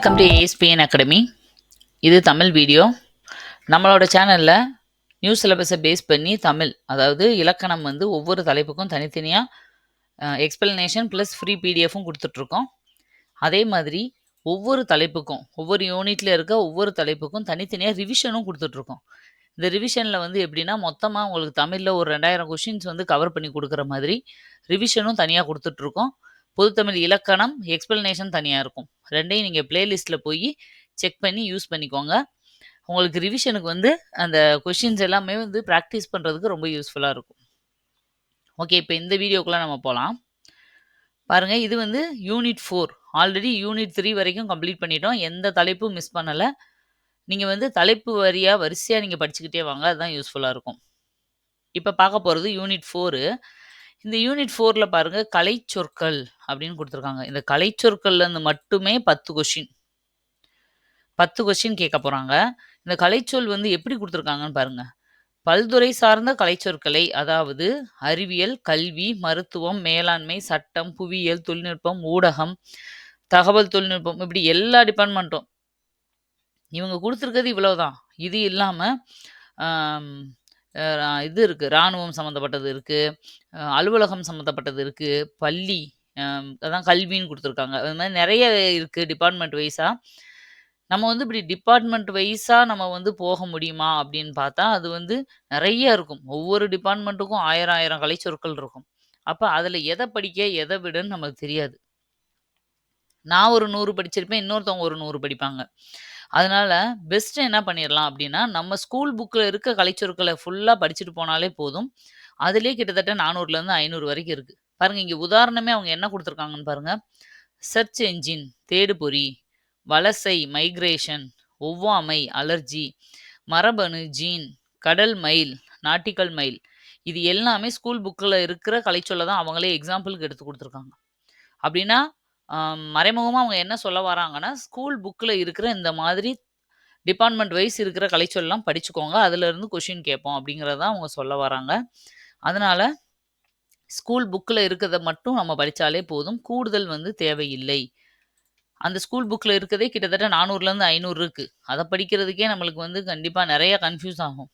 Welcome to ASPN academy இது Tamil video. நம்மளோட சேனலில் நியூ சிலபஸை பேஸ் பண்ணி தமிழ் அதாவது இலக்கணம் வந்து ஒவ்வொரு தலைப்புக்கும் தனித்தனியாக எக்ஸ்பிளனேஷன் ப்ளஸ் ஃப்ரீ பிடிஎஃபும் கொடுத்துட்ருக்கோம். அதே மாதிரி ஒவ்வொரு தலைப்புக்கும் ஒவ்வொரு யூனிட்டில் இருக்க ஒவ்வொரு தலைப்புக்கும் தனித்தனியாக ரிவிஷனும் கொடுத்துட்ருக்கோம். இந்த ரிவிஷனில் வந்து எப்படின்னா மொத்தமாக உங்களுக்கு தமிழில் ஒரு ரெண்டாயிரம் கொஷின்ஸ் வந்து கவர் பண்ணி கொடுக்குற மாதிரி ரிவிஷனும் தனியாக கொடுத்துட்ருக்கோம். பொதுத்தமிழ் இலக்கணம் எக்ஸ்பிளனேஷன் தனியாக இருக்கும். ரெண்டையும் நீங்கள் பிளேலிஸ்ட்டில் போய் செக் பண்ணி யூஸ் பண்ணிக்கோங்க. உங்களுக்கு ரிவிஷனுக்கு வந்து அந்த கொஷின்ஸ் எல்லாமே வந்து ப்ராக்டிஸ் பண்ணுறதுக்கு ரொம்ப யூஸ்ஃபுல்லாக இருக்கும். ஓகே இப்போ இந்த வீடியோக்குள்ளே நம்ம போகலாம் பாருங்கள் இது வந்து unit four already unit three வரைக்கும் கம்ப்ளீட் பண்ணிட்டோம். எந்த தலைப்பும் மிஸ் பண்ணலை. நீங்கள் வந்து தலைப்பு வரியாக வரிசையாக நீங்கள் படிச்சுக்கிட்டே வாங்க. அதுதான் யூஸ்ஃபுல்லாக இருக்கும். இப்போ பார்க்க போகிறது யூனிட் ஃபோரு இந்த யூனிட் ஃபோரில் பாருங்கள் கலைச்சொற்கள் அப்படின்னு கொடுத்துருக்காங்க. இந்த கலைச்சொற்கள்லேருந்து மட்டுமே பத்து கொஷின் பத்து கொஷின் கேட்க போகிறாங்க இந்த கலைச்சொல் வந்து எப்படி கொடுத்துருக்காங்கன்னு பாருங்கள் பல்துறை சார்ந்த கலைச்சொற்களை அதாவது அறிவியல் கல்வி மருத்துவம் மேலாண்மை சட்டம் புவியியல் தொழில்நுட்பம் ஊடகம் தகவல் தொழில்நுட்பம் இப்படி எல்லா டிபார்ட்மெண்ட்டும் இவங்க கொடுத்துருக்கிறது இவ்வளோதான் இது இல்லாமல் இது இருக்குது இராணுவம் சம்மந்தப்பட்டது இருக்குது அலுவலகம் சம்மந்தப்பட்டது இருக்குது பள்ளி அதான் கல்வின்னு கொடுத்துருக்காங்க. அது மாதிரி நிறைய இருக்குது டிபார்ட்மெண்ட் வைஸாக நம்ம வந்து இப்படி டிபார்ட்மெண்ட் வைஸாக நம்ம வந்து போக முடியுமா அப்படின்னு பார்த்தா அது வந்து நிறைய இருக்கும். ஒவ்வொரு டிபார்ட்மெண்ட்டுக்கும் ஆயிரம் ஆயிரம் கலைச்சொற்கள் இருக்கும். அப்போ அதில் எதை படிக்க எதை விடன்னு நமக்கு தெரியாது. நான் ஒரு நூறு படிச்சிருப்பேன் இன்னொருத்தவங்க ஒரு நூறு படிப்பாங்க. அதனால பெஸ்ட் என்ன பண்ணிடலாம் அப்படின்னா நம்ம ஸ்கூல் புக்கில் இருக்க கலைச்சொற்களை ஃபுல்லாக படிச்சுட்டு போனாலே போதும். அதுலேயே கிட்டத்தட்ட நானூறுலேருந்து ஐநூறு வரைக்கும் இருக்குது பாருங்கள் இங்கே உதாரணமே அவங்க என்ன கொடுத்துருக்காங்கன்னு பாருங்கள் சர்ச் என்ஜின் தேடுபொறி வலசை மைக்ரேஷன் ஒவ்வாமை அலர்ஜி மரபணு ஜீன் கடல் மயில் நாட்டிக்கல் மயில் இது எல்லாமே ஸ்கூல் புக்கில் இருக்கிற கலைச்சொல்லை தான் அவங்களே எக்ஸாம்பிளுக்கு எடுத்து கொடுத்துருக்காங்க. அப்படின்னா மறைமுகமாக அவங்க என்ன சொல்ல வராங்கன்னா ஸ்கூல் புக்கில் இருக்கிற இந்த மாதிரி டிபார்ட்மெண்ட் வைஸ் இருக்கிற கலைச்சொல்லாம் படிச்சுக்கோங்க. அதுலேருந்து கொஷின் கேட்போம். அப்படிங்கிறத அவங்க சொல்ல வராங்க. அதனால் ஸ்கூல் புக்கில் இருக்கிறத மட்டும் நம்ம படித்தாலே போதும். கூடுதல் வந்து தேவையில்லை. அந்த ஸ்கூல் புக்கில் இருக்கிறதே கிட்டத்தட்ட நானூறுலேருந்து ஐநூறு இருக்குது அதை படிக்கிறதுக்கே நம்மளுக்கு வந்து கண்டிப்பாக நிறையா கன்ஃபியூஸ் ஆகும்.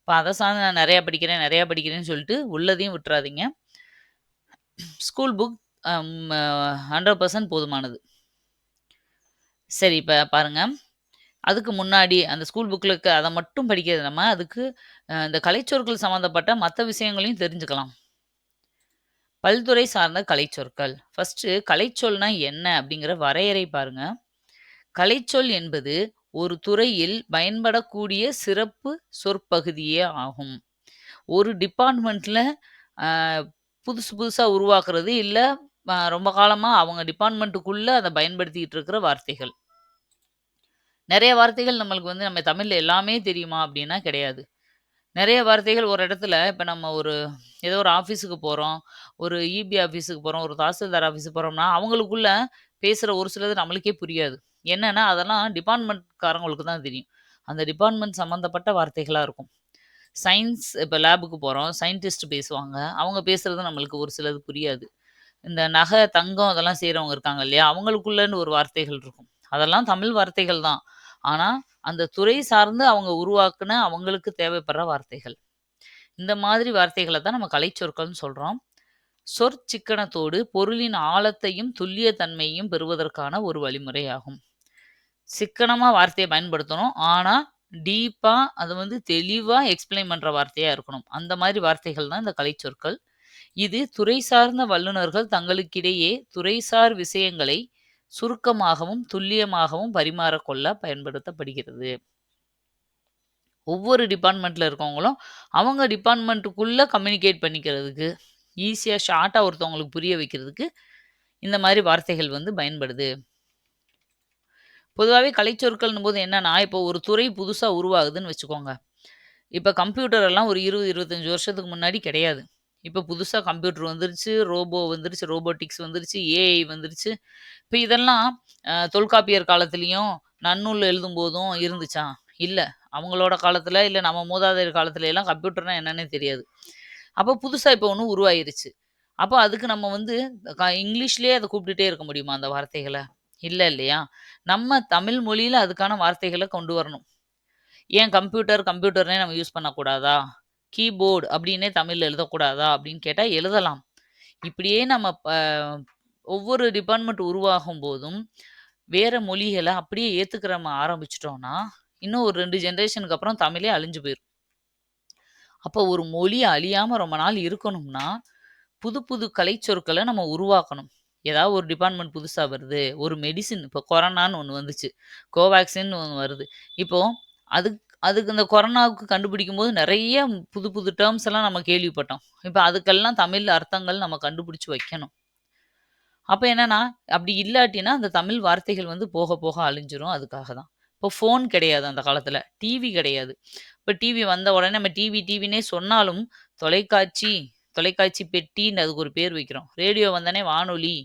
இப்போ அதை சார்ந்து நான் நிறையா படிக்கிறேன் நிறையா படிக்கிறேன்னு சொல்லிட்டு உள்ளதையும் விட்டுறாதீங்க. ஸ்கூல் புக் ஹண்ட்ரட் பர்சன்ட் போதுமானது. சரி இப்போ பாருங்கள் அதுக்கு முன்னாடி அந்த ஸ்கூல் புக்கில் இருக்க அதை மட்டும் படிக்கிறது நம்ம. அதுக்கு அஹ், இந்த கலைச்சொற்கள் சம்மந்தப்பட்ட மற்ற விஷயங்களையும் தெரிஞ்சுக்கலாம். பல்துறை சார்ந்த கலைச்சொற்கள். ஃபஸ்ட்டு கலைச்சொல்னா என்ன அப்படிங்கிற வரையறை பாருங்க. கலைச்சொல் என்பது ஒரு துறையில் பயன்படக்கூடிய சிறப்பு சொற்பகுதியே ஆகும். ஒரு டிபார்ட்மெண்ட்ல புதுசு புதுசா உருவாக்குறது இல்ல அ, ரொம்ப காலமா அவங்க டிபார்ட்மெண்ட்டுக்குள்ளே அதை பயன்படுத்திட்டு இருக்கிற வார்த்தைகள். நிறைய வார்த்தைகள் நம்மளுக்கு வந்து நம்ம தமிழ்ல எல்லாமே தெரியுமா அப்படின்னா கிடையாது. நிறைய வார்த்தைகள் ஒரு இடத்துல இப்போ நம்ம ஒரு ஏதோ ஒரு ஆஃபீஸுக்கு போகிறோம் ஒரு இபி ஆஃபீஸுக்கு போகிறோம் ஒரு தாசில்தார் ஆஃபீஸுக்கு போகிறோம்னா அவங்களுக்குள்ள பேசுகிற ஒரு சிலது நம்மளுக்கே புரியாது. என்னன்னா அதெல்லாம் டிபார்ட்மெண்ட்காரங்களுக்கு தான் தெரியும். அந்த டிபார்ட்மெண்ட் சம்மந்தப்பட்ட வார்த்தைகளாக இருக்கும். சயின்ஸ் இப்போ லேபுக்கு போகிறோம் சயின்டிஸ்ட் பேசுவாங்க. அவங்க பேசுறது நம்மளுக்கு ஒரு சிலது புரியாது. இந்த நகை தங்கம் அதெல்லாம் செய்கிறவங்க இருக்காங்க இல்லையா? அவங்களுக்குள்ளன்னு ஒரு வார்த்தைகள் இருக்கும். அதெல்லாம் தமிழ் வார்த்தைகள் தான். ஆனால் அந்த துறை சார்ந்து அவங்க உருவாக்குன அவங்களுக்கு தேவைப்படுற வார்த்தைகள். இந்த மாதிரி வார்த்தைகளை தான் நம்ம கலைச்சொற்கள்னு சொல்கிறோம் சொற்சிக்கனத்தோடு பொருளின் ஆழத்தையும் துல்லிய தன்மையையும் பெறுவதற்கான ஒரு வழிமுறையாகும். சிக்கனமாக வார்த்தையை பயன்படுத்தணும். ஆனால் டீப்பாக அது வந்து தெளிவாக எக்ஸ்பிளைன் பண்ணுற வார்த்தையாக இருக்கணும். அந்த மாதிரி வார்த்தைகள் தான் இந்த கலைச்சொற்கள். இது துறை சார்ந்த வல்லுநர்கள் தங்களுக்கிடையே துறைசார் விஷயங்களை சுருக்கமாகவும் துல்லியமாகவும் பரிமாறக்கொள்ள பயன்படுத்தப்படுகிறது. ஒவ்வொரு டிபார்ட்மெண்ட்டில் இருக்கவங்களும் அவங்க டிபார்ட்மெண்ட்டுக்குள்ளே கம்யூனிகேட் பண்ணிக்கிறதுக்கு ஈஸியாக ஷார்ட்டாக ஒருத்தவங்களுக்கு புரிய வைக்கிறதுக்கு இந்த மாதிரி வார்த்தைகள் வந்து பயன்படுது. பொதுவாகவே கலைச்சொற்கள்னும் போது என்னன்னா இப்போ ஒரு துறை புதுசாக உருவாகுதுன்னு வச்சுக்கோங்க. இப்போ கம்ப்யூட்டர் எல்லாம் ஒரு இருபது இருபத்தஞ்சி வருஷத்துக்கு முன்னாடி கிடையாது. இப்போ புதுசாக கம்ப்யூட்டர் வந்துருச்சு ரோபோ வந்துருச்சு ரோபோட்டிக்ஸ் வந்துருச்சு ஏஐ வந்துருச்சு இப்போ இதெல்லாம் தொல்காப்பியர் காலத்துலேயும் நன்னூல் எழுதும் போதும் இருந்துச்சா இல்லை அவங்களோட காலத்தில் இல்லை நம்ம மூதாதையர் காலத்துல எல்லாம் கம்ப்யூட்டர்னா என்னன்னே தெரியாது அப்போ புதுசாக இப்போ ஒன்று உருவாயிருச்சு அப்போ அதுக்கு நம்ம வந்து க இங்கிலீஷ்லேயே அதை கூப்பிட்டுட்டே இருக்க முடியுமா அந்த வார்த்தைகளை இல்லை இல்லையா? நம்ம தமிழ் மொழியில் அதுக்கான வார்த்தைகளை கொண்டு வரணும். ஏன் கம்ப்யூட்டர், கம்ப்யூட்டர்னே நம்ம யூஸ் பண்ணக்கூடாதா? கீபோர்டு அப்படின்னே தமிழில் எழுதக்கூடாதா? அப்படின்னு கேட்டால் எழுதலாம். இப்படியே நம்ம ஒவ்வொரு டிபார்ட்மெண்ட் உருவாகும் போதும் வேற மொழிகளை அப்படியே ஏற்றுக்கிற ஆரம்பிச்சிட்டோம்னா இன்னும் ஒரு ரெண்டு ஜென்ரேஷனுக்கு அப்புறம் தமிழே அழிஞ்சு போயிடும் அப்போ ஒரு மொழி அழியாமல் ரொம்ப நாள் இருக்கணும்னா, புது புது கலைச்சொற்களை நம்ம உருவாக்கணும். ஏதாவது ஒரு டிபார்ட்மெண்ட் புதுசாக வருது. ஒரு மெடிசின் இப்போ கொரோனான்னு ஒன்று வந்துச்சு. கோவேக்சின்னு ஒன்று வருது. இப்போது அதுக்கு அதுக்கு இந்த கொரோனாவுக்கு கண்டுபிடிக்கும்போது நிறைய புது புது டேர்ம்ஸ் எல்லாம் நம்ம கேள்விப்பட்டோம். இப்போ அதுக்கெல்லாம் தமிழ் அர்த்தங்கள் நம்ம கண்டுபிடிச்சு வைக்கணும். அப்போ என்னன்னா, அப்படி இல்லாட்டினா அந்த தமிழ் வார்த்தைகள் வந்து போக போக அழிஞ்சிரும். அதுக்காக தான். இப்போ ஃபோன் கிடையாது அந்த காலத்தில் டிவி கிடையாது. இப்போ டிவி வந்த உடனே நம்ம டிவி டிவினே சொன்னாலும், தொலைக்காட்சி, தொலைக்காட்சி பெட்டின்னு அதுக்கு ஒரு பேர் வைக்கிறோம். ரேடியோ வந்தோனே வானொலி.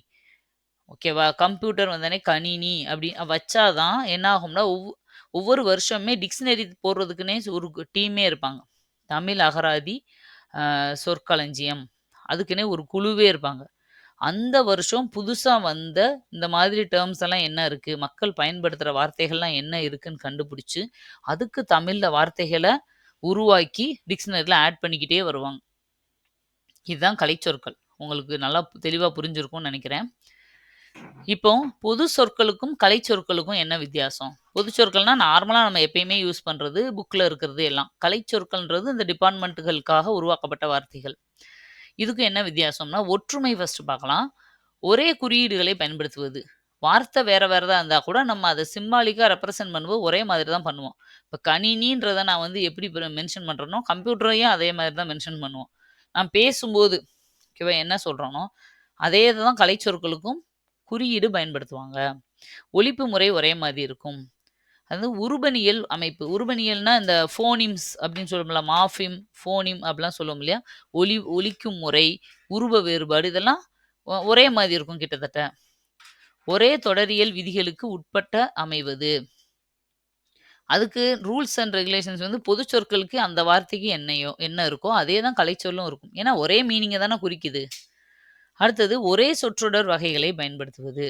ஓகேவா? கம்ப்யூட்டர் வந்தோனே கணினி அப்படி வச்சாதான் என்ன ஆகும்னா, ஒவ்வொரு ஒவ்வொரு வருஷமே டிக்ஷனரி போடுறதுக்குன்னே ஒரு டீமே இருப்பாங்க. தமிழ் அகராதி, சொற்களஞ்சியம் அதுக்குன்னே ஒரு குழுவே இருப்பாங்க. அந்த வருஷம் புதுசாக வந்த இந்த மாதிரி டேர்ம்ஸ் எல்லாம் என்ன இருக்குது மக்கள் பயன்படுத்துகிற வார்த்தைகள்லாம் என்ன இருக்குன்னு கண்டுபிடிச்சி அதுக்கு தமிழில் வார்த்தைகளை உருவாக்கி டிக்ஷனரியில் ஆட் பண்ணிக்கிட்டே வருவாங்க. இதுதான் கலைச்சொற்கள். உங்களுக்கு நல்லா தெளிவாக புரிஞ்சிருக்கும்னு நினைக்கிறேன் இப்போ பொது சொற்களுக்கும், கலைச்சொற்களுக்கும் என்ன வித்தியாசம்? பொது சொற்கள்னா நார்மலா நம்ம எப்பயுமே யூஸ் பண்றது, புக்ல இருக்கிறது எல்லாம். கலை சொற்கள்ன்றது இந்த டிபார்ட்மெண்ட்டுகளுக்காக உருவாக்கப்பட்ட வார்த்தைகள். இதுக்கு என்ன வித்தியாசம்னா, ஒற்றுமை ஃபர்ஸ்ட் பார்க்கலாம். ஒரே குறியீடுகளை பயன்படுத்துவது. வார்த்தை வேற வேறதா இருந்தால் கூட நம்ம அதை சிம்பாலிக்காக ரெப்ரசன்ட் பண்ணும்போது ஒரே மாதிரி தான் பண்ணுவோம். இப்போ கணினின்றத நான் வந்து எப்படி மென்ஷன் பண்ணுறேனோ கம்ப்யூட்டரையும் அதே மாதிரி தான் மென்ஷன் பண்ணுவோம். நான் பேசும்போது ஓகேவா என்ன சொல்கிறோனோ அதே தான் கலைச்சொற்களுக்கும் குறியீடு பயன்படுத்துவாங்க. ஒழிப்பு முறை ஒரே மாதிரி இருக்கும். அது உருபனியல் அமைப்பு. உருபணியல்னா இந்த ஃபோனிம்ஸ் அப்படின்னு சொல்லுவோம்ல. மாஃபிம் ஃபோனிம் அப்படிலாம் சொல்லுவோம் இல்லையா? ஒலி ஒலிக்கும் முறை, உருவ வேறுபாடு இதெல்லாம் ஒரே மாதிரி இருக்கும் கிட்டத்தட்ட. ஒரே தொடரியல் விதிகளுக்கு உட்பட்ட அமைவது. அதுக்கு ரூல்ஸ் அண்ட் ரெகுலேஷன்ஸ் வந்து பொது சொற்களுக்கு அந்த வார்த்தைக்கு என்னையோ என்ன இருக்கோ, அதே தான் கலைச்சொல்லும் இருக்கும். ஏன்னா ஒரே மீனிங்க தானே குறிக்குது. அடுத்தது ஒரே சொற்றொடர் வகைகளை பயன்படுத்துவது.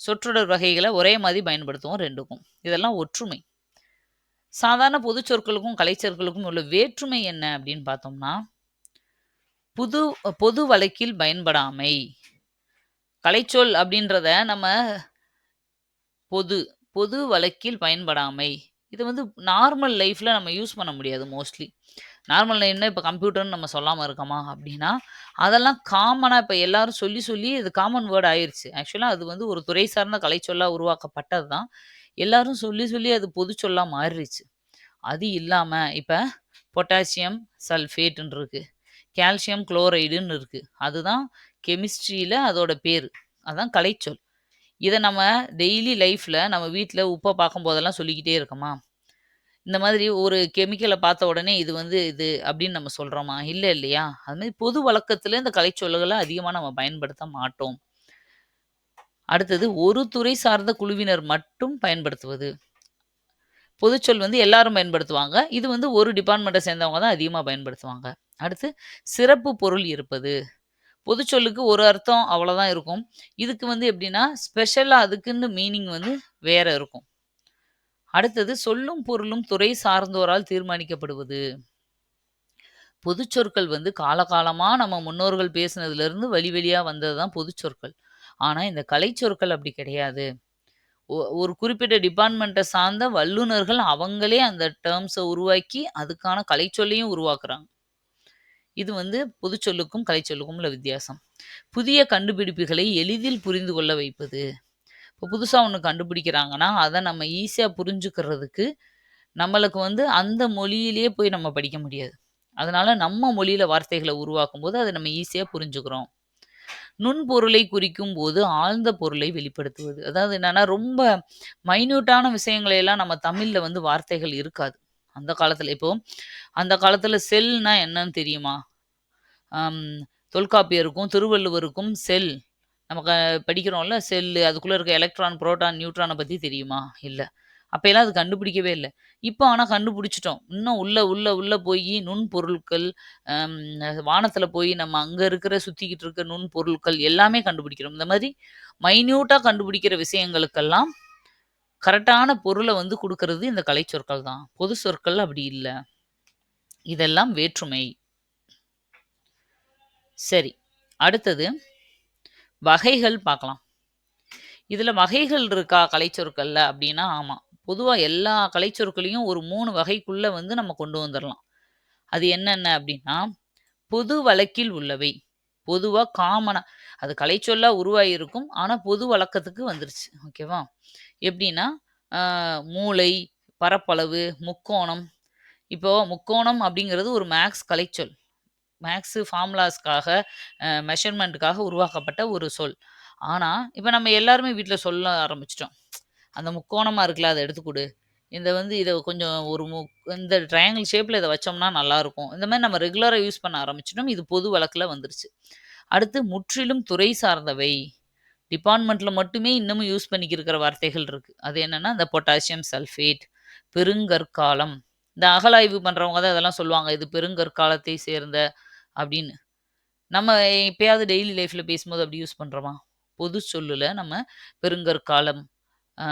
சொற்றொடர் வகைகளை ஒரே மாதிரி பயன்படுத்துவோம் ரெண்டுக்கும் இதெல்லாம் ஒற்றுமை. சாதாரண பொது சொற்களுக்கும், கலைச்சொற்களுக்கும் உள்ள வேற்றுமை என்ன அப்படின்னு பார்த்தோம்னா, புது பொது வழக்கில் பயன்படாமை. கலைச்சொல் அப்படின்றத நம்ம பொது பொது வழக்கில் பயன்படாமை. இது வந்து நார்மல் லைஃப்பில் நம்ம யூஸ் பண்ண முடியாது மோஸ்ட்லி. நார்மல் லைன்னா இப்போ கம்ப்யூட்டர்னு நம்ம சொல்லாமல் இருக்கோமா அப்படின்னா, அதெல்லாம் காமனாக இப்போ எல்லாரும் சொல்லி சொல்லி இது காமன் வேர்டு ஆயிடுச்சு ஆக்சுவலாக அது வந்து ஒரு துறை சார்ந்த கலைச்சொல்லாக உருவாக்கப்பட்டது தான். எல்லாரும் சொல்லி சொல்லி அது பொது சொல்லாக மாறிடுச்சு அது இல்லாமல் இப்போ பொட்டாசியம் சல்ஃபேட்டுன்னு இருக்குது கால்சியம் குளோரைடுன்னு இருக்குது அதுதான் கெமிஸ்ட்ரியில் அதோட பேர் அதுதான் கலைச்சொல். இதை நம்ம டெய்லி லைஃப்பில் நம்ம வீட்ல பார்க்கும் பார்க்கும்போதெல்லாம் சொல்லிக்கிட்டே இருக்கோமா? இந்த மாதிரி ஒரு கெமிக்கல பார்த்த உடனே இது வந்து இது அப்படின்னு நம்ம சொல்றோமா? இல்ல இல்லையா? அது மாதிரி பொது வழக்கத்துல இந்த கலைச்சொல்களை அதிகமா நம்ம பயன்படுத்த மாட்டோம். அடுத்தது ஒரு துறை சார்ந்த குழுவினர் மட்டும் பயன்படுத்துவது. பொதுச்சொல் வந்து எல்லாரும் பயன்படுத்துவாங்க. இது வந்து ஒரு டிபார்ட்மெண்ட்ட சேர்ந்தவங்க தான் அதிகமா பயன்படுத்துவாங்க. அடுத்து சிறப்பு பொருள் இருப்பது. பொதுச்சொல்லுக்கு ஒரு அர்த்தம் அவ்வளோதான் இருக்கும். இதுக்கு வந்து எப்படின்னா, ஸ்பெஷலா அதுக்குன்னு மீனிங் வந்து வேற இருக்கும். அடுத்தது சொல்லும் பொருளும் துறை சார்ந்தோரால் தீர்மானிக்கப்படுவது. பொதுச்சொற்கள் வந்து காலகாலமாக நம்ம முன்னோர்கள் பேசுனதுலேருந்து வழி வழியாக வந்தது தான் பொதுச்சொற்கள். ஆனால் இந்த கலைச்சொற்கள் அப்படி கிடையாது. ஒ ஒரு குறிப்பிட்ட டிபார்ட்மெண்ட்டை சார்ந்த வல்லுனர்கள் அவங்களே அந்த டேர்ம்ஸை உருவாக்கி, அதுக்கான கலைச்சொல்லையும் உருவாக்குறாங்க. இது வந்து பொதுச்சொல்லுக்கும், கலைச்சொல்லுக்கும் உள்ள வித்தியாசம். புதிய கண்டுபிடிப்புகளை எளிதில் புரிந்து கொள்ள வைப்பது. இப்போ புதுசாக ஒன்று கண்டுபிடிக்கிறாங்கன்னா, அதை நம்ம ஈஸியாக புரிஞ்சுக்கிறதுக்கு, நம்மளுக்கு வந்து அந்த மொழியிலேயே போய் நம்ம படிக்க முடியாது. அதனால நம்ம மொழியில உருவாக்கும் போது அதை நம்ம ஈஸியாக புரிஞ்சுக்கிறோம். நுண்பொருளை குறிக்கும் போது ஆழ்ந்த பொருளை வெளிப்படுத்துவது. அதாவது என்னன்னா, ரொம்ப மைன்யூட்டான விஷயங்களை எல்லாம் நம்ம தமிழ்ல வந்து வார்த்தைகள் இருக்காது. அந்த காலத்துல. இப்போ அந்த காலத்துல செல்னா என்னன்னு தெரியுமா? தொல்காப்பியருக்கும், திருவள்ளுவருக்கும் செல் நமக்கு படிக்கிறோம்ல செல்லு அதுக்குள்ள இருக்க எலக்ட்ரான், புரோட்டான், நியூட்ரான பத்தி தெரியுமா? இல்ல. அப்பயெல்லாம் அது கண்டுபிடிக்கவே இல்ல. இப்போ ஆனா கண்டுபிடிச்சுட்டோம். இன்னும் உள்ள உள்ள உள்ள போயி நுண்பொருட்கள், அம் போய் நம்ம அங்க இருக்கிற சுத்திக்கிட்டு இருக்க நுண்பொருட்கள் எல்லாமே கண்டுபிடிக்கிறோம். இந்த மாதிரி மைன்யூட்டா கண்டுபிடிக்கிற விஷயங்களுக்கெல்லாம் கரெக்டான பொருள வந்து குடுக்குறது இந்த கலைச்சொற்கள் தான். பொது சொற்கள் அப்படி இல்ல. இதெல்லாம் வேற்றுமை. சரி. அடுத்தது வகைகள் பார்க்கலாம். இதில் வகைகள் இருக்கா கலைச்சொற்களில் அப்படின்னா, ஆமாம் பொதுவாக எல்லா கலைச்சொற்களையும் ஒரு மூணு வகைக்குள்ளே வந்து நம்ம கொண்டு வந்துடலாம் அது என்னென்ன அப்படின்னா, பொது வழக்கில் உள்ளவை. பொதுவாக காமனாக அது கலைச்சொல்லாக உருவாகியிருக்கும். ஆனால் பொது வழக்கத்துக்கு வந்துருச்சு. ஓகேவா? எப்படின்னா, மூளை பரப்பளவு, முக்கோணம். இப்போ முக்கோணம் அப்படிங்கிறது ஒரு மேக்ஸ் கலைச்சொல். மேக்ஸு ஃபார்முலாஸ்க்காக, மெஷர்மெண்ட்டுக்காக உருவாக்கப்பட்ட ஒரு சொல். ஆனால் இப்போ நம்ம எல்லாருமே வீட்டில் சொல்ல ஆரம்பிச்சிட்டோம் அந்த முக்கோணமா இருக்குல்ல, அதை எடுத்துக்கொடு இந்த வந்து இதை கொஞ்சம் ஒரு மு இந்த ட்ரையாங்கிள் ஷேப்பில் இதை வச்சோம்னா நல்லாயிருக்கும் இந்த மாதிரி நம்ம ரெகுலராக யூஸ் பண்ண ஆரம்பிச்சிட்டோம் இது பொது வழக்கில் வந்துருச்சு. அடுத்து முற்றிலும் துறை சார்ந்தவை. டிபார்ட்மெண்ட்டில் மட்டுமே இன்னமும் யூஸ் பண்ணிக்கிருக்கிற வார்த்தைகள் இருக்குது அது என்னென்னா இந்த பொட்டாசியம் சல்ஃபேட், பெருங்கற்காலம். இந்த அகலாய்வு பண்ணுறவங்க தான் இதெல்லாம் சொல்லுவாங்க. இது பெருங்கற்காலத்தை சேர்ந்த அப்படின்னு. நம்ம எப்பயாவது டெய்லி லைஃப்ல பேசும்போது அப்படி யூஸ் பண்றோமா? பொது சொல்லுல நம்ம பெருங்கற்காலம் அ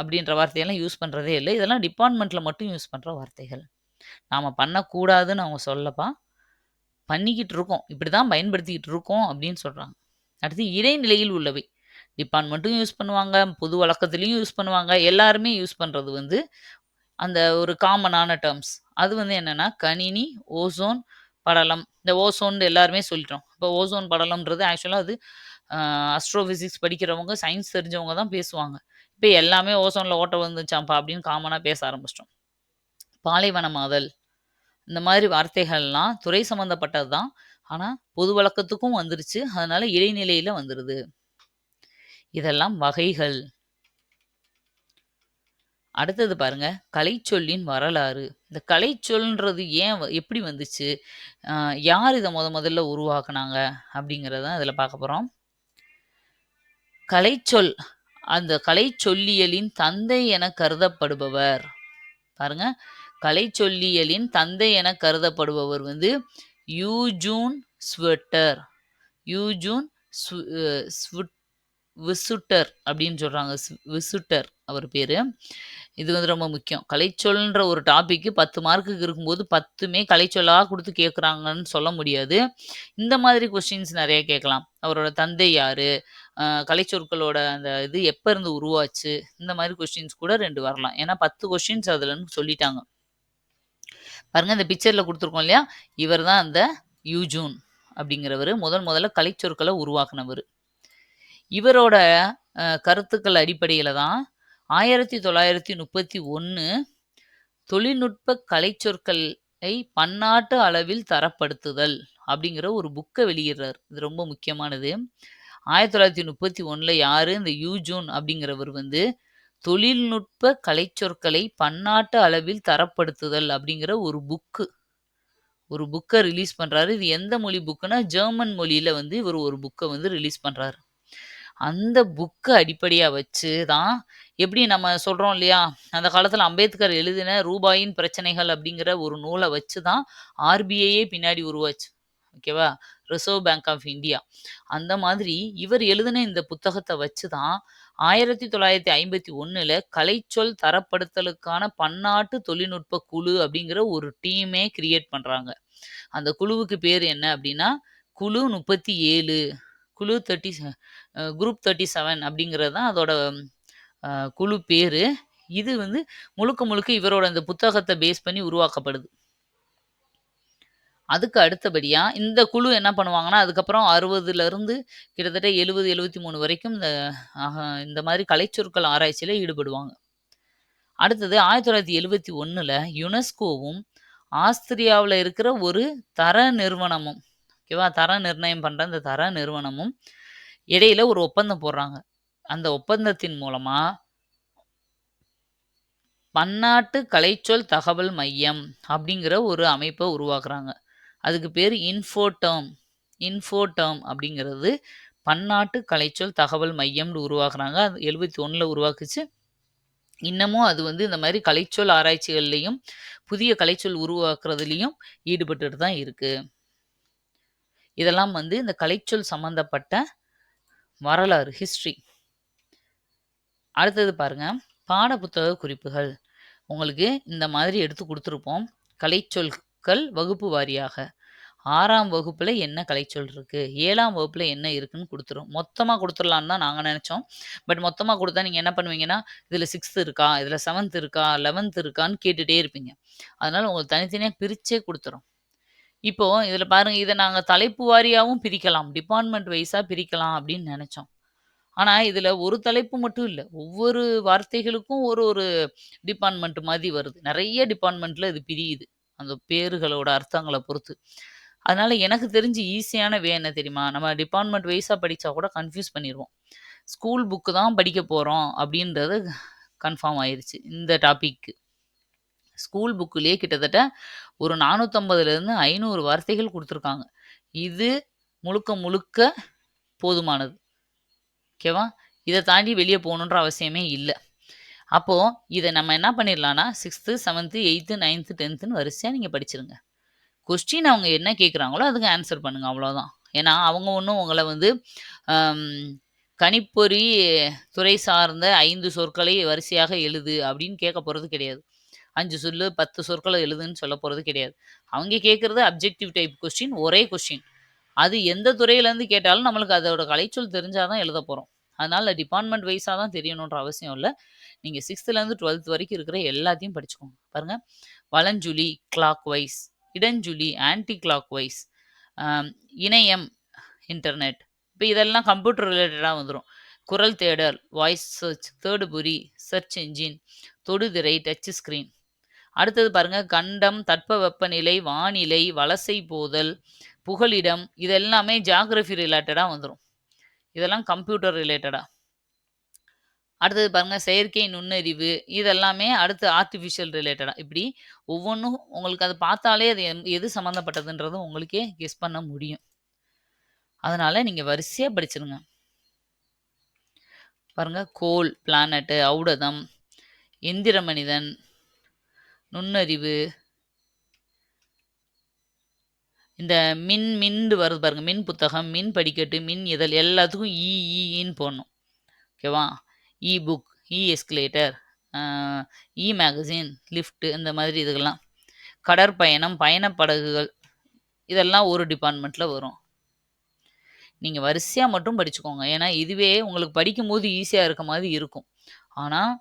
அப்படின்ற வார்த்தையெல்லாம் யூஸ் பண்றதே இல்ல. இதெல்லாம் டிபார்ட்மெண்ட்ல மட்டும் யூஸ் பண்ற வார்த்தைகள். நாம பண்ணக்கூடாதுன்னு அவங்க சொல்லப்பா. பண்ணிக்கிட்டு இருக்கோம். இப்படிதான் பயன்படுத்திக்கிட்டு இருக்கோம் அப்படின்னு சொல்றாங்க. அடுத்து இடைநிலையில் உள்ளவை. டிபார்ட்மெண்ட்டும் யூஸ் பண்ணுவாங்க. பொது வழக்கத்திலயும் யூஸ் பண்ணுவாங்க. எல்லாருமே யூஸ் பண்றது வந்து அந்த ஒரு காமனான டெர்ம்ஸ். அது வந்து என்னன்னா, கணினி, ஓசோன் படலம். இந்த ஓசோன் எல்லாருமே சொல்லிட்டோம். இப்போ ஓசோன் படலம்ன்றது ஆக்சுவலாக அது அஸ்ட்ரோஃபிசிக்ஸ் படிக்கிறவங்க, சயின்ஸ் தெரிஞ்சவங்க தான் பேசுவாங்க. இப்போ எல்லாமே ஓசோனில் ஓட்ட வந்துச்சாம்ப்பா அப்படின்னு காமனாக பேச ஆரம்பிச்சிட்டோம் பாலைவனமாதல். இந்த மாதிரி வார்த்தைகள்லாம் துறை சம்மந்தப்பட்டது தான். ஆனால் பொது வழக்கத்துக்கும் வந்துருச்சு. அதனால இடைநிலையில் வந்துடுது இதெல்லாம் வகைகள். அடுத்தது பாருங்க, கலைச்சொல்லின் வரலாறு. இந்த கலைச்சொல்ன்றது ஏன் வ எப்படி வந்துச்சு? யார் இதை முத முதல்ல உருவாக்குனாங்க? அப்படிங்கிறத இதில் பார்க்க போகிறோம் கலைச்சொல். அந்த கலைச்சொல்லியலின் தந்தை என கருதப்படுபவர். பாருங்க, கலைச்சொல்லியலின் தந்தை என கருதப்படுபவர் வந்து யூஜூன் ஸ்வெட்டர். யூஜூன் ஸ்வு அ ஸ்வுட் விசுட்டர் அப்படின்னு சொல்கிறாங்க விசுட்டர் அவர் பேர் இது வந்து ரொம்ப முக்கியம். கலைச்சொல்ன்ற ஒரு டாப்பிக்கு பத்து மார்க்குக்கு இருக்கும்போது பத்துமே கலைச்சொல்லாக கொடுத்து கேட்குறாங்கன்னு சொல்ல முடியாது. இந்த மாதிரி கொஸ்டின்ஸ் நிறைய கேட்கலாம். அவரோட தந்தை யார் கலைச்சொற்களோட அந்த இது எப்போ இருந்து உருவாச்சு? இந்த மாதிரி கொஸ்டின்ஸ் கூட ரெண்டு வரலாம். ஏன்னா 10 கொஸ்டின்ஸ் அதுலன்னு சொல்லிட்டாங்க. பாருங்க இந்த பிக்சரில் கொடுத்துருக்கோம் இல்லையா? இவர் தான் அந்த யூஜூன் அப்படிங்கிறவர் முதல் முதல்ல கலைச்சொற்களை உருவாக்குனவர் இவரோட கருத்துக்கள் அடிப்படையில் தான் 1931 தொழில்நுட்ப கலைச்சொற்களை பன்னாட்டு அளவில் தரப்படுத்துதல் அப்படிங்கிற ஒரு புக்கை வெளியிடுறார். இது ரொம்ப முக்கியமானது. ஆயிரத்தி தொள்ளாயிரத்தி முப்பத்தி ஒன்றில் யார் இந்த யூஜூன் அப்படிங்கிறவர் வந்து தொழில்நுட்ப கலைச்சொற்களை பன்னாட்டு அளவில் தரப்படுத்துதல் அப்படிங்கிற ஒரு புக்கு. ஒரு புக்கை ரிலீஸ் பண்ணுறாரு இது எந்த மொழி புக்குன்னா, ஜெர்மன் மொழியில் வந்து இவர் ஒரு புக்கை வந்து ரிலீஸ் பண்ணுறாரு அந்த புக்க அடிப்படையா வச்சு தான் எப்படி நம்ம சொல்றோம் இல்லையா? அந்த காலத்துல அம்பேத்கர் எழுதின "ரூபாயின் பிரச்சனைகள்" அப்படிங்கிற ஒரு நூல வச்சு தான் ஆர்பிஐயே பின்னாடி உருவாச்சு. ஓகேவா? Reserve Bank of India. அந்த மாதிரி இவர் எழுதின இந்த புத்தகத்த வச்சு தான் 1951ல கலைச்சொல் தரப்படுத்தலுக்கான பன்னாட்டு தொழில்நுட்ப குழு அப்படிங்கிற ஒரு டீமே கிரியேட் பண்றாங்க. அந்த குழுவுக்கு பேரு என்ன அப்படின்னா, குழு 37 குழு தேர்ட்டி குரூப் தேர்ட்டி செவன் அப்படிங்கிறது தான் அதோட குழு பேர் இது வந்து முழுக்க முழுக்க இவரோட இந்த புத்தகத்தை பேஸ் பண்ணி உருவாக்கப்படுது. அதுக்கு அடுத்தபடியாக இந்த குழு என்ன பண்ணுவாங்கன்னா, அதுக்கப்புறம் 60லருந்து கிட்டத்தட்ட 70, 73 வரைக்கும் இந்த இந்த மாதிரி கலைச்சொற்கள் ஆராய்ச்சியில் ஈடுபடுவாங்க. அடுத்தது 1971ல யுனெஸ்கோவும், ஆஸ்திரியாவில் இருக்கிற ஒரு தர நிறுவனமும், ஓகேவா? தர நிர்ணயம் பண்ணுற அந்த தர நிறுவனமும் இடையில ஒரு ஒப்பந்தம் போடுறாங்க. அந்த ஒப்பந்தத்தின் மூலமா பன்னாட்டு கலைச்சொல் தகவல் மையம் அப்படிங்கிற ஒரு அமைப்பை உருவாக்குறாங்க. அதுக்கு பேர் இன்ஃபோடெர்ம். இன்ஃபோடெர்ம் அப்படிங்கிறது பன்னாட்டு கலைச்சொல் தகவல் மையம்னு உருவாக்குறாங்க அது 71ல உருவாக்குச்சு. இன்னமும் அது வந்து இந்த மாதிரி கலைச்சொல் ஆராய்ச்சிகள்லேயும் புதிய கலைச்சொல் உருவாக்குறதுலேயும் ஈடுபட்டுட்டு தான் இருக்குது இதெல்லாம் வந்து இந்த கலைச்சொல் சம்மந்தப்பட்ட வரலாறு, ஹிஸ்ட்ரி. அடுத்தது பாருங்க, பாடப்புத்தக குறிப்புகள். உங்களுக்கு இந்த மாதிரி எடுத்து கொடுத்துருப்போம் கலைச்சொற்கள் வகுப்பு வாரியாக. ஆறாம் வகுப்பில் என்ன கலைச்சொல் இருக்குது ஏழாம் வகுப்பில் என்ன இருக்குன்னு கொடுத்துரும் மொத்தமாக கொடுத்துடலான்னு தான் நாங்கள் நினச்சோம் பட் மொத்தமாக கொடுத்தா நீங்கள் என்ன பண்ணுவீங்கன்னா, இதில் சிக்ஸ்த்து இருக்கா? இதில் செவன்த் இருக்கா? 11த் இருக்கான்னு கேட்டுகிட்டே இருப்பீங்க. அதனால் உங்களுக்கு தனித்தனியாக பிரிச்சே கொடுத்துரும் இப்போ இதில் பாருங்க, இத நாங்க தலைப்பு வாரியாவும் பிரிக்கலாம். டிபார்ட்மெண்ட் வைஸா பிரிக்கலாம் அப்படின்னு நெனச்சோம். ஆனா, இதில் ஒரு தலைப்பு மட்டும் இல்ல. ஒவ்வொரு வார்த்தைகளுக்கும் ஒரு ஒரு டிபார்ட்மெண்ட் மாரி வருது. நெறைய டிபார்ட்மெண்ட்ல இது பிரியுது. அந்த பேறுகளோட அர்த்தங்கள பொறுத்து. அதனால எனக்கு தெரிஞ்சு ஈஸியான வே என்ன தெரியுமா? நம்ம டிபார்ட்மெண்ட் வைஸா படிச்சா கூட கன்ஃப்யூஸ் பண்ணிருவோம். ஸ்கூல் புக் தான் படிக்க போறோம் அப்படின்றது கன்ஃபார்ம் ஆயிருச்சு. இந்த டாப்பிக்கு ஸ்கூல் புக்குலேயே கிட்டத்தட்ட ஒரு 450லேருந்து 500 வார்த்தைகள் கொடுத்துருக்காங்க இது முழுக்க முழுக்க போதுமானது. ஓகேவா? இதை தாண்டி வெளியே போகணுன்ற அவசியமே இல்லை அப்போது இதை நம்ம என்ன பண்ணிடலான்னா சிக்ஸ்த்து செவன்த்து எயித்து நைன்த்து டென்த்துன்னு வரிசையாக நீங்கள் படிச்சிருங்க. கொஸ்டின் அவங்க என்ன கேட்குறாங்களோ அதுக்கு ஆன்சர் பண்ணுங்க அவ்வளோதான். ஏன்னா, அவங்க ஒன்றும் உங்களை வந்து கணிப்பொறி துறை சார்ந்த ஐந்து சொற்களை வரிசையாக எழுது அப்படின்னு கேட்க போகிறது கிடையாது. அஞ்சு சொல்லு, பத்து சொற்களை எழுதுன்னு சொல்ல போகிறது கிடையாது. அவங்க கேட்குறது அப்ஜெக்டிவ் டைப் கொஸ்டின் ஒரே கொஸ்டின். அது எந்த துறையிலேருந்து கேட்டாலும் நம்மளுக்கு அதோட கலைச்சொல் தெரிஞ்சால் தான் எழுத போகிறோம் அதனால் டிபார்ட்மெண்ட் வைஸாக தான் தெரியணுன்ற அவசியம் இல்லை நீங்கள் சிக்ஸ்த்துலேருந்து டுவெல்த் வரைக்கும் இருக்கிற எல்லாத்தையும் படிச்சுக்கோங்க. பாருங்கள் வலஞ்சுழி கிளாக் வைஸ், இடஞ்சுழி ஆன்டி கிளாக் வைஸ், இணையம் இன்டர்நெட். இப்போ இதெல்லாம் கம்ப்யூட்டர் ரிலேட்டடாக வந்துடும் குரல் தேடல், வாய்ஸ் சர்ச், தேர்டு புரி சர்ச் என்ஜின், தொடுதிரை, டச் ஸ்க்ரீன் அடுத்தது பாருங்க, கண்டம், தட்பவெப்பநிலை, வானிலை, வலசை போதல், புகலிடம் இதெல்லாமே ஜாகிரஃபி ரிலேட்டடாக வந்துடும் இதெல்லாம் கம்ப்யூட்டர் ரிலேட்டடாக அடுத்தது பாருங்கள் செயற்கை நுண்ணறிவு இதெல்லாமே அடுத்து ஆர்டிஃபிஷியல் ரிலேட்டடாக இப்படி ஒவ்வொன்றும் உங்களுக்கு அதை பார்த்தாலே அது எம் எது சம்மந்தப்பட்டதுன்றது உங்களுக்கே கெஸ் பண்ண முடியும். அதனால் நீங்கள் வரிசையாக படிச்சிருங்க. பாருங்க, கோல் பிளானட்டு ஔடதம், எந்திர மனிதன், நுண்ணறிவு. இந்த மின் மின்னு வருது பாருங்கள் மின் புத்தகம், மின் படிக்கட்டு, மின் இதழ் எல்லாத்துக்கும் இ, போடணும். ஓகேவா? E book, e escalator, e magazine, lift இந்த மாதிரி இதுக்கெல்லாம் கடற்பயணம், பயணப் படகுகள் இதெல்லாம் ஒரு டிபார்ட்மெண்ட்டில் வரும். நீங்கள் வரிசையாக மட்டும் படிச்சுக்கோங்க. ஏன்னா, இதுவே உங்களுக்கு படிக்கும்போது ஈஸியாக இருக்க மாதிரி இருக்கும். ஆனால்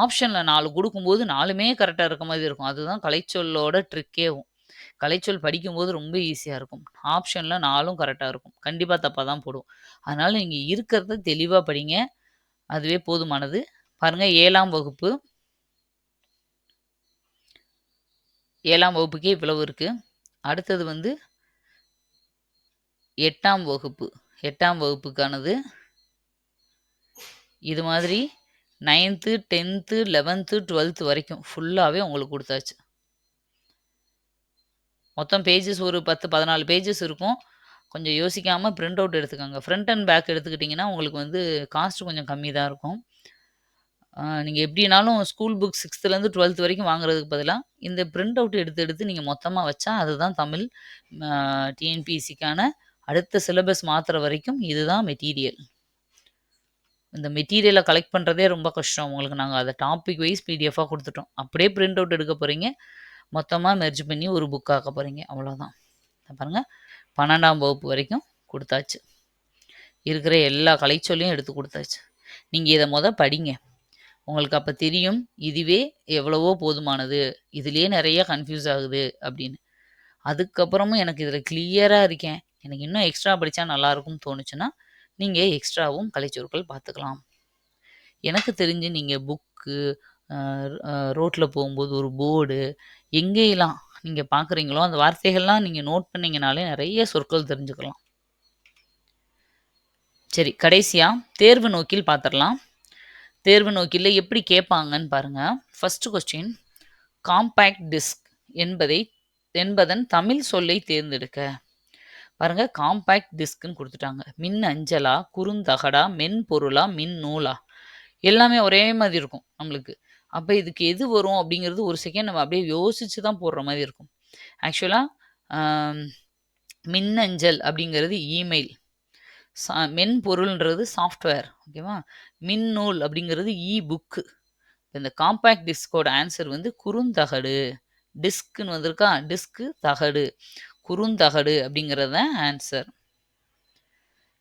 ஆப்ஷனில் நாலு கொடுக்கும்போது நாலுமே கரெக்டாக இருக்க மாதிரி இருக்கும். அதுதான் கலைச்சொல்லோட ட்ரிக்கேவும். கலைச்சொல் படிக்கும்போது ரொம்ப ஈஸியாக இருக்கும். ஆப்ஷனில் நாலும் கரெக்டாக இருக்கும். கண்டிப்பாக தப்பாக தான் போடும் அதனால் நீங்கள் இருக்கிறத தெளிவாக படிங்க. அதுவே போதுமானது. பாருங்கள் ஏழாம் வகுப்பு. ஏழாம் வகுப்புக்கே இவ்வளவு இருக்குது அடுத்தது வந்து எட்டாம் வகுப்பு. எட்டாம் வகுப்புக்கானது இது மாதிரி 9த், 10த், 11த், 12த் வரைக்கும் ஃபுல்லாகவே உங்களுக்கு கொடுத்தாச்சு மொத்தம் பேஜஸ் ஒரு 10, 14 பேஜஸ் இருக்கும். கொஞ்சம் யோசிக்காமல் பிரிண்ட் அவுட் எடுத்துக்கங்க. ஃப்ரண்ட் அண்ட் பேக் எடுத்துக்கிட்டிங்கன்னா உங்களுக்கு வந்து காஸ்ட் கொஞ்சம் கம்மி தான் இருக்கும். நீங்கள் எப்படினாலும் ஸ்கூல் புக் 6த்லேருந்து 12த் வரைக்கும் வாங்குறதுக்கு பதிலாக இந்த பிரிண்ட் அவுட் எடுத்து எடுத்து நீங்கள் மொத்தமாக வச்சா அதுதான் தமிழ் டிஎன்பிஎஸ்சிக்கான அடுத்த சிலபஸ் மாற்றுற வரைக்கும் இதுதான் மெட்டீரியல். இந்த மெட்டீரியலை கலெக்ட் பண்ணுறதே ரொம்ப கஷ்டம். உங்களுக்கு நாங்கள் அதை டாபிக் வைஸ் பிடிஎஃபாக கொடுத்துட்டோம் அப்படியே பிரிண்ட் அவுட் எடுக்க போகிறீங்க மொத்தமாக மெர்ஜ் பண்ணி ஒரு புக் ஆக்க போறீங்க. அவ்வளோதான். பாருங்க 12ஆம் வகுப்பு வரைக்கும் கொடுத்தாச்சு இருக்கிற எல்லா கலைச்சொல்லையும் எடுத்து கொடுத்தாச்சு நீங்கள் இதை மொதல் படிங்க. உங்களுக்கு அப்போ தெரியும். இதுவே எவ்வளவோ போதுமானது. இதுலேயே நிறைய கன்ஃப்யூஸ் ஆகுது அப்படின்னு. அதுக்கப்புறமும் எனக்கு இதில் கிளியராக இருக்கேன். எனக்கு இன்னும் எக்ஸ்ட்ரா படித்தா நல்லாயிருக்கும்னு தோணுச்சுன்னா, நீங்கள் எக்ஸ்ட்ராவும் கலைச்சொற்கள் பார்த்துக்கலாம். எனக்கு தெரிஞ்சு நீங்கள் புக்கு, ரோட்டில் போகும்போது ஒரு போர்டு எங்கேயெல்லாம் நீங்கள் பார்க்குறீங்களோ, அந்த வார்த்தைகள்லாம் நீங்கள் நோட் பண்ணிங்கனாலே நிறைய சொற்கள் தெரிஞ்சுக்கலாம். சரி, கடைசியாக தேர்வு நோக்கில் பார்த்துடலாம் தேர்வு நோக்கில எப்படி கேட்பாங்கன்னு பாருங்கள் ஃபஸ்ட்டு கொஸ்டின் காம்பேக்ட் டிஸ்க் என்பதை என்பதன் தமிழ் சொல்லை தேர்ந்தெடுக்க. பாருங்க காம்பேக்ட் டிஸ்க்குன்னு கொடுத்துட்டாங்க மின் அஞ்சலா, குறுந்தகடா, மென்பொருளா, மின்னூலா? எல்லாமே ஒரே மாதிரி இருக்கும் நம்மளுக்கு. அப்போ இதுக்கு எது வரும் அப்படிங்கிறது ஒரு செகண்ட் நம்ம அப்படியே யோசிச்சு தான் போடுற மாதிரி இருக்கும். ஆக்சுவலாக மின்னஞ்சல் அப்படிங்கிறது இமெயில். சா மென்பொருள்ன்றது சாஃப்ட்வேர் ஓகேவா? மின்னூல் அப்படிங்கிறது இ புக்கு. இந்த காம்பேக்ட் டிஸ்க்கோட ஆன்சர் வந்து குறுந்தகடு. டிஸ்க்குன்னு வந்திருக்கா? டிஸ்க்கு தகடு. குறுந்தகடு அப்படிங்கிறது தான் ஆன்சர்.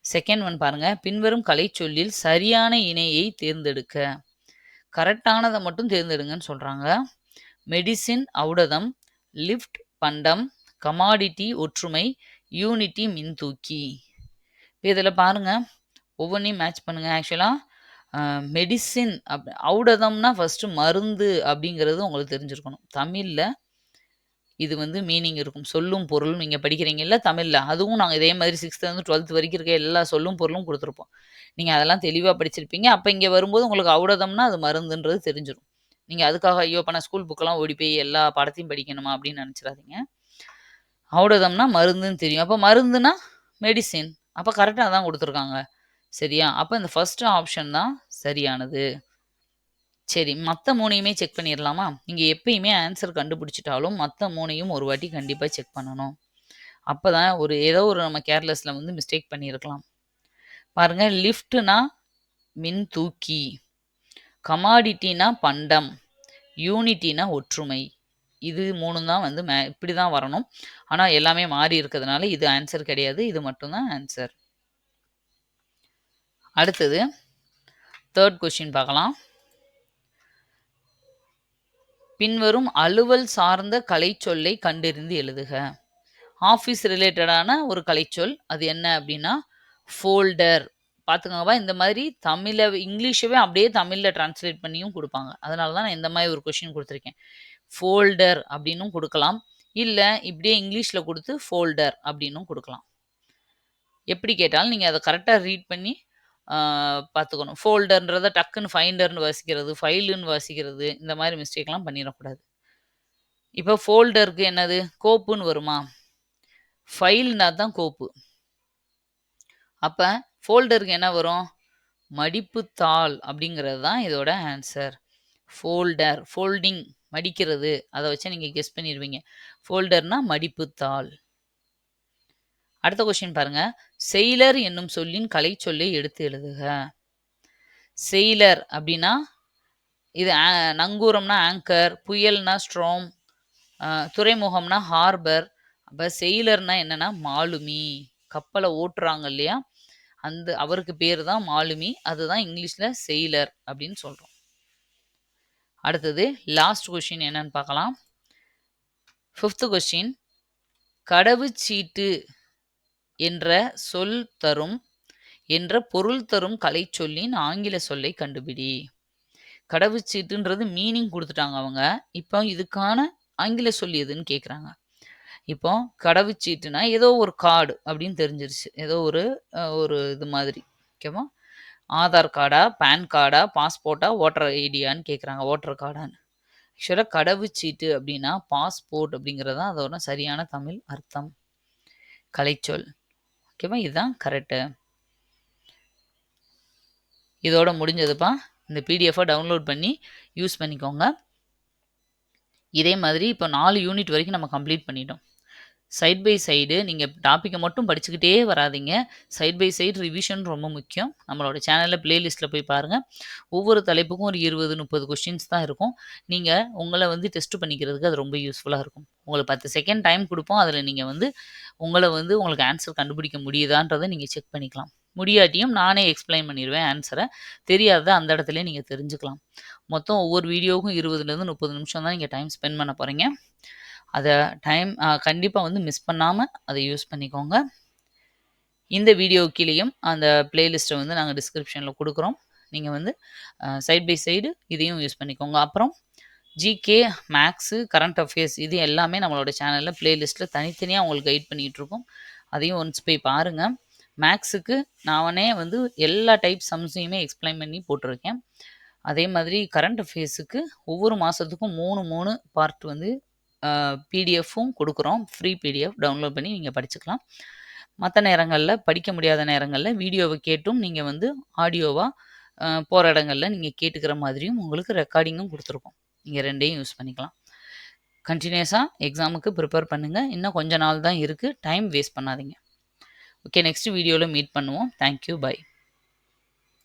செகண்ட் ஒன் பாருங்க. பின்வரும் கலைச்சொல்லில் சரியான இணையை தேர்ந்தெடுக்க. கரெக்டானதை மட்டும் தேர்ந்தெடுங்கன்னு சொல்றாங்க. மெடிசின் ஔடதம், லிஃப்ட் பண்டம், கமாடிட்டி ஒற்றுமை, யூனிட்டி மின்தூக்கி. இதில் பாருங்க. ஒவ்வொன்றையும் மேட்ச் பண்ணுங்கள் ஆக்சுவலாக மெடிசின் அப் ஔடதம்னா ஃபர்ஸ்ட்டு மருந்து அப்படிங்கிறது உங்களுக்கு தெரிஞ்சிருக்கணும். தமிழில் இது வந்து மீனிங் இருக்கும். சொல்லும் பொருளும் நீங்கள் படிக்கிறீங்கல்ல தமிழில் அதுவும் நாங்கள் இதே மாதிரி 6த்லருந்து 12த் வரைக்கும் இருக்க எல்லா சொல்லும் பொருளும் கொடுத்துருப்போம் நீங்கள் அதெல்லாம் தெளிவாக படிச்சிருப்பீங்க. அப்போ இங்கே வரும்போது உங்களுக்கு அவுடதம்னா அது மருந்துன்றது தெரிஞ்சிடும் நீங்கள் அதுக்காக ஐயோ! பண்ண நான் ஸ்கூல் புக்கெல்லாம் ஓடி போய் எல்லா பாடத்தையும் படிக்கணுமா அப்படின்னு நினச்சிடாதீங்க அவுடதம்னா மருந்துன்னு தெரியும். அப்போ மருந்துனா மெடிசின். அப்போ கரெக்டாக தான் கொடுத்துருக்காங்க சரியா? அப்போ இந்த ஃபஸ்ட்டு ஆப்ஷன் தான் சரியானது. சரி. மற்ற மூணையுமே செக் பண்ணிடலாமா நீங்கள் எப்பயுமே ஆன்சர் கண்டுபிடிச்சிட்டாலும் மற்ற மூணையும் ஒரு வாட்டி கண்டிப்பாக செக் பண்ணணும். அப்போ தான் ஒரு ஏதோ ஒரு நம்ம கேர்லெஸ்ல வந்து மிஸ்டேக் பண்ணியிருக்கலாம். பாருங்கள் லிஃப்ட்னா மின்தூக்கி. கமாடிட்டினா பண்டம். யூனிட்டினா ஒற்றுமை. இது மூணு தான் வந்து மே இப்படி தான் வரணும். ஆனால் எல்லாமே மாறி இருக்கிறதுனால இது ஆன்சர் கிடையாது. இது மட்டும்தான் ஆன்சர். அடுத்தது தேர்ட் கொஸ்டின் பார்க்கலாம். பின்வரும் அலுவல் சார்ந்த கலைச்சொல்லை கண்டறிந்து எழுதுக. ஆஃபீஸ் ரிலேட்டடான ஒரு கலைச்சொல். அது என்ன அப்படின்னா, ஃபோல்டர். பார்த்துக்கோங்கப்பா இந்த மாதிரி தமிழை இங்கிலீஷவே அப்படியே தமிழில் டிரான்ஸ்லேட் பண்ணியும் கொடுப்பாங்க அதனால தான் நான் இந்த மாதிரி ஒரு கொஷின் கொடுத்துருக்கேன் ஃபோல்டர் அப்படின்னும் கொடுக்கலாம் இல்லை இப்படியே இங்கிலீஷில் கொடுத்து ஃபோல்டர் அப்படின்னும் கொடுக்கலாம் எப்படி கேட்டாலும் நீங்கள் அதை கரெக்டாக ரீட் பண்ணி பார்த்துக்கணும். ஃபோல்டர்ன்றதை டக்குன்னு ஃபைண்டர்னு வாசிக்கிறது, ஃபைலுன்னு வாசிக்கிறது இந்த மாதிரி மிஸ்டேக்லாம் பண்ணிடக்கூடாது இப்போ ஃபோல்டருக்கு என்னது? கோப்புன்னு வருமா? ஃபைல்னா தான் கோப்பு. அப்போ ஃபோல்டருக்கு என்ன வரும்? மடிப்புத்தாள் அப்படிங்கிறது தான் இதோட ஆன்சர். Folder, folding மடிக்கிறது. அதை வச்சு நீங்கள் கெஸ் பண்ணிடுவீங்க ஃபோல்டர்னா மடிப்புத்தாள். அடுத்த கொஸ்டின் பாருங்கள் செயிலர் என்னும் சொல்லின் கலைச்சொல்லை எடுத்து எழுதுக. செயிலர் அப்படின்னா, இது நங்கூரம்னா ஆங்கர், புயல்னா ஸ்ட்ரோம் துறைமுகம்னா ஹார்பர். அப்போ செயலர்னா என்னன்னா மாலுமி. கப்பலை ஓட்டுறாங்க இல்லையா? அந்த அவருக்கு பேர் தான் மாலுமி. அதுதான் இங்கிலீஷில் செயலர் அப்படின்னு சொல்கிறோம் அடுத்தது லாஸ்ட் கொஷின் என்னன்னு பார்க்கலாம். ஃபிஃப்த்து கொஷின் கடவுச்சீட்டு என்ற சொல் தரும் என்ற பொருள் தரும் கலைச்சொல்லின் ஆங்கில சொல்லை கண்டுபிடி. கடவுச்சீட்டுன்றது மீனிங் கொடுத்துட்டாங்க அவங்க. இப்போ இதுக்கான ஆங்கில சொல் எதுன்னு கேட்குறாங்க. இப்போ கடவுச்சீட்டுனா ஏதோ ஒரு கார்டு அப்படின்னு தெரிஞ்சிருச்சு. ஏதோ ஒரு ஒரு இது மாதிரி. ஓகேவா? ஆதார் கார்டா, பேன் கார்டா, பாஸ்போர்ட்டா, ஓட்டர் ஐடியான்னு கேட்குறாங்க. ஓட்டர் கார்டான்னு. ஆக்சுவலாக கடவுச்சீட்டு அப்படின்னா பாஸ்போர்ட் அப்படிங்கிறது தான் அதோட சரியான தமிழ் அர்த்தம். கலைச்சொல். ஓகேவா? இதுதான் கரெக்ட்டு. இதோட முடிஞ்சதுப்பா. இந்த பிடிஎஃபை டவுன்லோட் பண்ணி யூஸ் பண்ணிக்கோங்க. இதே மாதிரி இப்போ நாலு யூனிட் வரைக்கும் நம்ம கம்ப்ளீட் பண்ணிட்டோம். சைட் பை சைடு நீங்கள் டாப்பிக்கை மட்டும் படிச்சுக்கிட்டே வராதீங்க. சைட் பை சைடு ரிவிஷன் ரொம்ப முக்கியம். நம்மளோட சேனலில் பிளேலிஸ்ட்டில் போய் பாருங்கள் ஒவ்வொரு தலைப்புக்கும் ஒரு 20, 30 கொஸ்டின்ஸ் தான் இருக்கும். நீங்கள் உங்களை வந்து டெஸ்ட் பண்ணிக்கிறதுக்கு அது ரொம்ப யூஸ்ஃபுல்லாக இருக்கும். உங்களுக்கு 10 செகண்ட் டைம் கொடுப்போம் அதில் நீங்கள் வந்து உங்களை வந்து உங்களுக்கு ஆன்சர் கண்டுபிடிக்க முடியுதான்றதை நீங்கள் செக் பண்ணிக்கலாம். முடியாட்டியும் நானே எக்ஸ்பிளைன் பண்ணிடுவேன் ஆன்சரை தெரியாத அந்த இடத்துல நீங்கள் தெரிஞ்சுக்கலாம். மொத்தம் ஒவ்வொரு வீடியோவுக்கும் 20லேருந்து 30 நிமிஷம் தான் நீங்கள் டைம் ஸ்பெண்ட் பண்ண போகிறீங்க அதை டைம் கண்டிப்பாக வந்து மிஸ் பண்ணாமல் அதை யூஸ் பண்ணிக்கோங்க. இந்த வீடியோ கீழேயும் அந்த பிளேலிஸ்ட்டை வந்து நாங்கள் டிஸ்கிரிப்ஷனில் கொடுக்குறோம் நீங்கள் வந்து சைட் பை சைடு இதையும் யூஸ் பண்ணிக்கோங்க. அப்புறம் ஜிகே, மேக்ஸு கரண்ட் அஃபேர்ஸ் இது எல்லாமே நம்மளோட சேனலில் பிளேலிஸ்ட்ல தனித்தனியாக உங்களுக்கு கைட் பண்ணிகிட்ருக்கோம் அதையும் ஒன்ஸ் போய் பாருங்கள் மேக்ஸுக்கு நானே வந்து எல்லா டைப் சம்ஸையுமே எக்ஸ்ப்ளைன் பண்ணி போட்டிருக்கேன். அதே மாதிரி கரண்ட் அஃபேர்ஸுக்கு ஒவ்வொரு மாதத்துக்கும் மூணு மூணு பார்ட் வந்து பிடிஎஃப்பும் கொடுக்குறோம். ஃப்ரீ பிடிஎஃப் டவுன்லோட் பண்ணி நீங்கள் படிச்சுக்கலாம். மற்ற நேரங்களில் படிக்க முடியாத நேரங்களில் வீடியோவை கேட்டும். நீங்கள் வந்து ஆடியோவாக போகிற இடங்களில் நீங்கள் கேட்டுக்கிற மாதிரியும் உங்களுக்கு ரெக்கார்டிங்கும் கொடுத்துருக்கோம். நீங்கள் ரெண்டையும் யூஸ் பண்ணிக்கலாம். கண்டினியூஸாக எக்ஸாமுக்கு ப்ரிப்பேர் பண்ணுங்கள் இன்னும் கொஞ்ச நாள் தான் இருக்குது டைம் வேஸ்ட் பண்ணாதீங்க. ஓகே நெக்ஸ்ட் வீடியோவில் மீட் பண்ணுவோம். Thank you. பை.